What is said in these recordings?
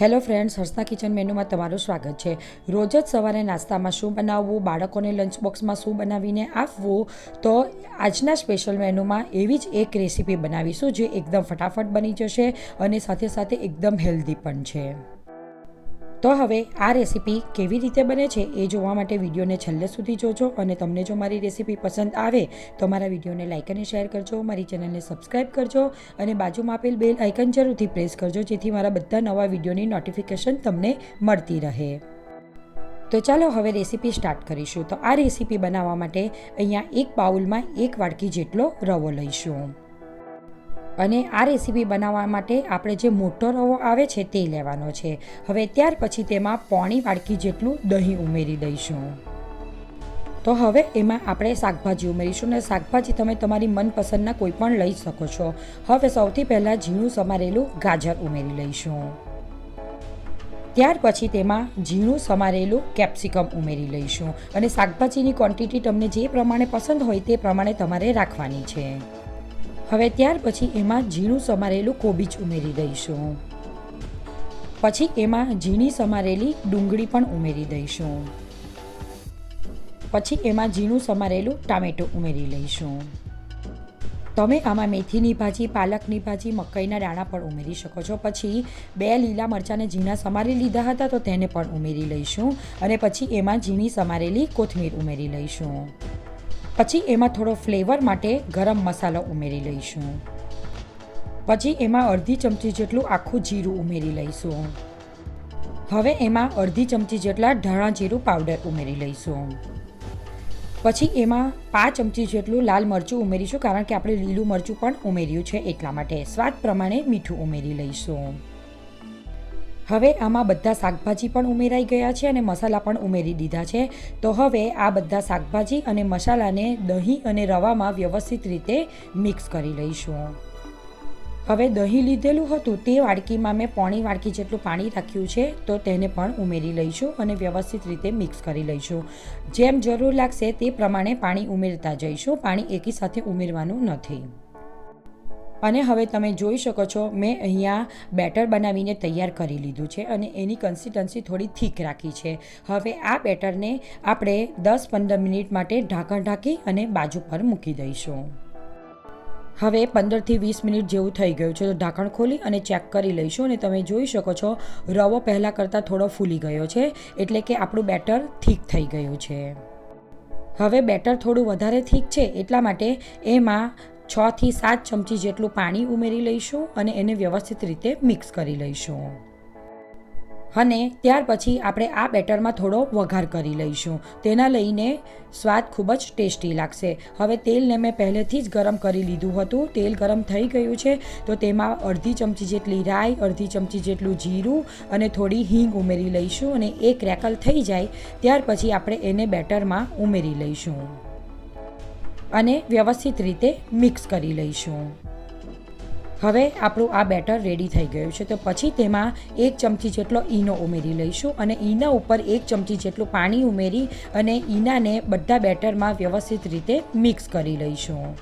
Hello friends, હર્ષના kitchen મેનુમાં તમારું સ્વાગત છે. રોજ જ સવારે નાસ્તામાં શું બનાવવું, બાળકોને લંચ બોક્સમાં શું બનાવીને આપવું, તો આજના સ્પેશિયલ મેનુમાં એવી જ એક રેસીપી બનાવીશું જે એકદમ ફટાફટ બની જશે અને સાથે સાથે એકદમ હેલ્ધી પણ છે. તો હવે આ રેસીપી કેવી રીતે બને છે એ જોવા માટે વિડીયોને છેલ્લે સુધી જોજો અને તમને જો મારી રેસીપી પસંદ આવે તો મારા વિડીયોને લાઇક અને શેર કરજો, મારી ચેનલને સબસ્ક્રાઈબ કરજો અને બાજુમાં આપેલ બેલ આઇકન જરૂરથી પ્રેસ કરજો જેથી મારા બધા નવા વિડીયોની નોટિફિકેશન તમને મળતી રહે. તો ચાલો હવે રેસીપી સ્ટાર્ટ કરીશું. તો આ રેસીપી બનાવવા માટે અહીંયા એક બાઉલમાં એક વાડકી જેટલો રવો લઈશું. અને આ રેસીપી બનાવવા માટે આપણે જે મોટો રવો આવે છે તે લેવાનો છે. હવે ત્યાર પછી તેમાં પોણી વાડકી જેટલું દહીં ઉમેરી દઈશું. તો હવે એમાં આપણે શાકભાજી ઉમેરીશું અને શાકભાજી તમે તમારી મનપસંદના કોઈ પણ લઈ શકો છો. હવે સૌથી પહેલાં ઝીણું સમારેલું ગાજર ઉમેરી લઈશું. ત્યાર પછી તેમાં ઝીણું સમારેલું કેપ્સિકમ ઉમેરી લઈશું અને શાકભાજીની ક્વોન્ટિટી તમને જે પ્રમાણે પસંદ હોય તે પ્રમાણે તમારે રાખવાની છે. હવે ત્યાર પછી એમાં ઝીણું સમારેલું કોબીજ ઉમેરી દઈશું. પછી એમાં ઝીણી સમારેલી ડુંગળી પણ ઉમેરી દઈશું. પછી એમાં ઝીણું સમારેલું ટામેટું ઉમેરી લઈશું. તમે આમાં મેથીની ભાજી, પાલકની ભાજી, મકાઈના દાણા પણ ઉમેરી શકો છો. પછી બે લીલા મરચાંને ઝીણા સમારી લીધા હતા તો તેને પણ ઉમેરી લઈશું. અને પછી એમાં ઝીણી સમારેલી કોથમીર ઉમેરી લઈશું. પછી એમાં થોડો ફ્લેવર માટે ગરમ મસાલો ઉમેરી લઈશું. પછી એમાં અડધી ચમચી જેટલું આખું જીરું ઉમેરી લઈશું. હવે એમાં અડધી ચમચી જેટલા ધાણા જીરું પાવડર ઉમેરી લઈશું. પછી એમાં પાંચ ચમચી જેટલું લાલ મરચું ઉમેરીશું, કારણ કે આપણે લીલું મરચું પણ ઉમેર્યું છે એટલા માટે. સ્વાદ પ્રમાણે મીઠું ઉમેરી લઈશું. હવે આમાં બધા શાકભાજી પણ ઉમેરાઈ ગયા છે અને મસાલા પણ ઉમેરી દીધા છે. તો હવે આ બધા શાકભાજી અને મસાલાને દહીં અને રવામાં વ્યવસ્થિત રીતે મિક્સ કરી લઈશું. હવે દહીં લીધેલું હતું તે વાડકીમાં મેં પોણી વાડકી જેટલું પાણી રાખ્યું છે તો તેને પણ ઉમેરી લઈશું અને વ્યવસ્થિત રીતે મિક્સ કરી લઈશું. જેમ જરૂર લાગશે તે પ્રમાણે પાણી ઉમેરતા જઈશું. પાણી એકી સાથે ઉમેરવાનું નથી. અને હવે તમે જોઈ શકો છો, મેં અહીંયા બેટર બનાવીને તૈયાર કરી લીધું છે અને એની કન્સિસ્ટન્સી થોડી થીક રાખી છે. હવે આ બેટરને આપણે દસ પંદર મિનિટ માટે ઢાંકણ ઢાંકી અને બાજુ પર મૂકી દઈશું. હવે પંદરથી વીસ મિનિટ જેવું થઈ ગયું છે, તો ઢાંકણ ખોલી અને ચેક કરી લઈશું અને તમે જોઈ શકો છો, રવો પહેલાં કરતાં થોડો ફૂલી ગયો છે, એટલે કે આપણું બેટર થીક થઈ ગયું છે. હવે બેટર થોડું વધારે થીક છે, એટલા માટે એમાં છ થી સાત ચમચી જેટલું પાણી ઉમેરી લઈશું અને એને વ્યવસ્થિત રીતે મિક્સ કરી લઈશું. અને ત્યાર પછી આપણે આ બેટરમાં થોડો વઘાર કરી લઈશું. તેના લઈને સ્વાદ ખૂબ જ ટેસ્ટી લાગશે. હવે તેલને મેં પહેલેથી જ ગરમ કરી લીધું હતું. તેલ ગરમ થઈ ગયું છે. તો તેમાં અડધી ચમચી જેટલી રાઈ, અડધી ચમચી જેટલું જીરું અને થોડી હિંગ ઉમેરી લઈશું અને એ ક્રેકલ થઈ જાય. ત્યાર પછી આપણે એને બેટરમાં ઉમેરી લઈશું. અને વ્યવસ્થિત રીતે મિક્સ કરી લઈશું. હવે આપણું આ બેટર રેડી થઈ ગયું છે. તો પછી તેમાં એક ચમચી જેટલો ઈનો ઉમેરી લઈશું અને ઈના ઉપર એક ચમચી જેટલું પાણી ઉમેરી અને ઈનાને બધા બેટરમાં વ્યવસ્થિત રીતે મિક્સ કરી લઈશું.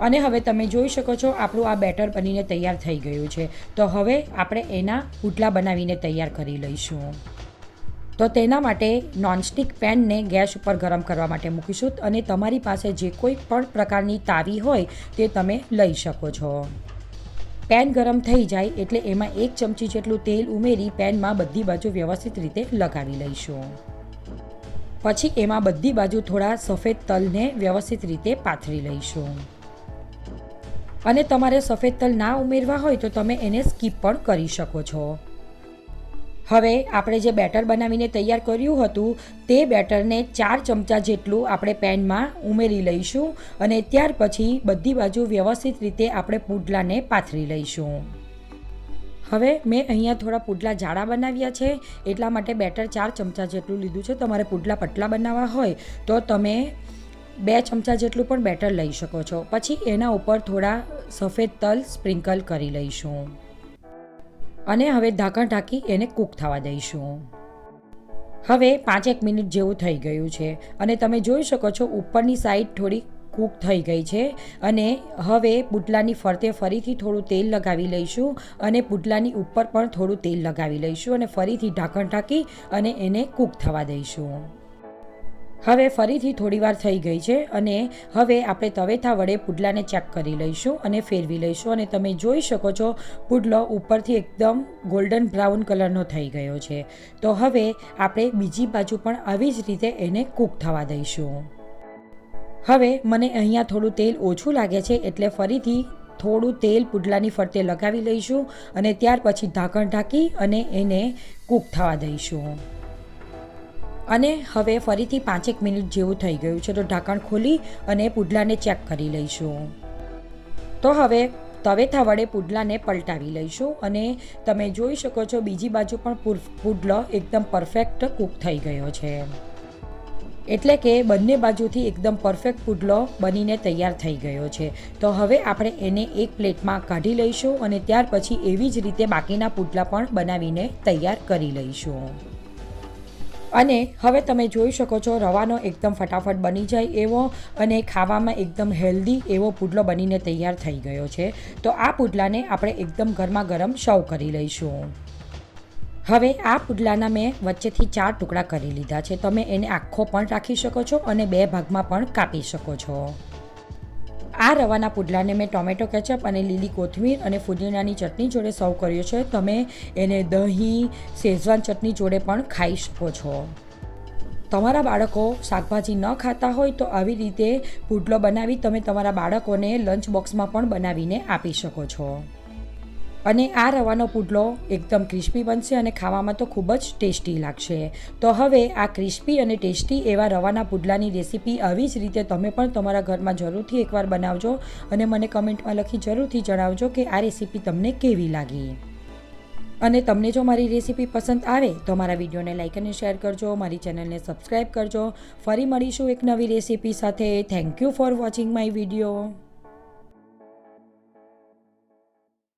અને હવે તમે જોઈ શકો છો આપણું આ બેટર બનીને તૈયાર થઈ ગયું છે. તો હવે આપણે એના પુટલા બનાવીને તૈયાર કરી લઈશું. તો તેના માટે નોનસ્ટિક પેનને ગેસ ઉપર ગરમ કરવા માટે મૂકીશું અને તમારી પાસે જે કોઈ પણ પ્રકારની તાવી હોય તે તમે લઈ શકો છો. પેન ગરમ થઈ જાય એટલે એમાં એક ચમચી જેટલું તેલ ઉમેરી પેનમાં બધી બાજુ વ્યવસ્થિત રીતે લગાવી લઈશું. પછી એમાં બધી બાજુ થોડા સફેદ તલને વ્યવસ્થિત રીતે પાથરી લઈશું. અને તમારે સફેદ તલ ના ઉમેરવા હોય તો તમે એને સ્કીપ પણ કરી શકો છો. હવે આપણે જે બેટર બનાવીને તૈયાર કર્યું હતું, તે બેટરને ચાર ચમચા જેટલું આપણે પેનમાં ઉમેરી લઈશું અને ત્યાર પછી બધી બાજુ વ્યવસ્થિત રીતે આપણે પુડલાને પાથરી લઈશું. હવે મેં અહીંયા થોડા પુડલા જાડા બનાવ્યા છે, એટલા માટે બેટર ચાર ચમચા જેટલું લીધું છે. તમારે પુડલા પતલા બનાવવા હોય તો તમે બે ચમચા જેટલું પણ બેટર લઈ શકો છો. પછી એના ઉપર થોડા સફેદ તલ સ્પ્રિંકલ કરી લઈશું. અને હવે ઢાંકણ ઢાંકી એને કૂક થવા દઈશું. હવે પાંચેક મિનિટ જેવું થઈ ગયું છે અને તમે જોઈ શકો છો ઉપરની સાઈડ થોડી કૂક થઈ ગઈ છે અને હવે પુટલાની ફરતે ફરીથી થોડું તેલ લગાવી લઈશું અને પુટલાની ઉપર પણ થોડું તેલ લગાવી લઈશું અને ફરીથી ઢાંકણ ઢાંકી અને એને કૂક થવા દઈશું. હવે ફરીથી થોડીવાર થઈ ગઈ છે અને હવે આપણે તવેથા વડે પુડલાને ચેક કરી લઈશું અને ફેરવી લઈશું અને તમે જોઈ શકો છો પુડલો ઉપરથી એકદમ ગોલ્ડન બ્રાઉન કલરનો થઈ ગયો છે. તો હવે આપણે બીજી બાજુ પણ આવી જ રીતે એને કૂક થવા દઈશું. હવે મને અહીંયા થોડું તેલ ઓછું લાગે છે એટલે ફરીથી થોડું તેલ પુડલાની ફરતે લગાવી લઈશું અને ત્યાર પછી ઢાંકણ ઢાંકી અને એને કૂક થવા દઈશું. અને હવે ફરીથી પાંચેક મિનિટ જેવું થઈ ગયું છે, તો ઢાંકણ ખોલી અને પુડલાને ચેક કરી લઈશું. તો હવે તવેથા વડે પુડલાને પલટાવી લઈશું અને તમે જોઈ શકો છો બીજી બાજુ પણ પુડલો એકદમ પરફેક્ટ કૂક થઈ ગયો છે. એટલે કે બંને બાજુથી એકદમ પરફેક્ટ પુડલો બનીને તૈયાર થઈ ગયો છે. તો હવે આપણે એને એક પ્લેટમાં કાઢી લઈશું અને ત્યાર પછી એવી જ રીતે બાકીના પુડલા પણ બનાવીને તૈયાર કરી લઈશું. અને હવે તમે જોઈ શકો છો રવાનો એકદમ ફટાફટ બની જાય એવો અને ખાવામાં એકદમ હેલ્ધી એવો પુડલો બનીને તૈયાર થઈ ગયો છે. તો આ પુડલાને આપણે એકદમ ગરમા ગરમ સર્વ કરી લઈશું. હવે આ પુડલાના મેં વચ્ચેથી ચાર ટુકડા કરી લીધા છે. તમે એને આખો પણ રાખી શકો છો અને બે ભાગમાં પણ કાપી શકો છો. આ રવાના પુડલાને મેં ટોમેટો કેચઅપ અને લીલી કોથમીર અને ફુદીનાની ચટણી જોડે સર્વ કર્યો છે. તમે એને દહીં, શેઝવાન ચટણી જોડે પણ ખાઈ શકો છો. તમારા બાળકો શાકભાજી ન ખાતા હોય તો આવી રીતે પુડલો બનાવી તમે તમારા બાળકોને લંચ બોક્સમાં પણ બનાવીને આપી શકો છો. અને આ રવાનો પુડલો એકદમ ક્રિસ્પી બનશે અને ખાવામાં તો ખૂબ જ ટેસ્ટી લાગશે. તો હવે આ ક્રિસ્પી અને ટેસ્ટી એવા રવાના પુડલાની રેસીપી આવી જ રીતે તમે પણ તમારા ઘરમાં જરૂરથી એકવાર બનાવજો અને મને કમેન્ટમાં લખી જરૂરથી જણાવજો કે આ રેસીપી તમને કેવી લાગી. અને તમને જો મારી રેસીપી પસંદ આવે તો મારા વિડીયોને લાઇક અને શેર કરજો, મારી ચેનલને સબસ્ક્રાઈબ કરજો. ફરી મળીશું એક નવી રેસીપી સાથે. Thank you for watching my video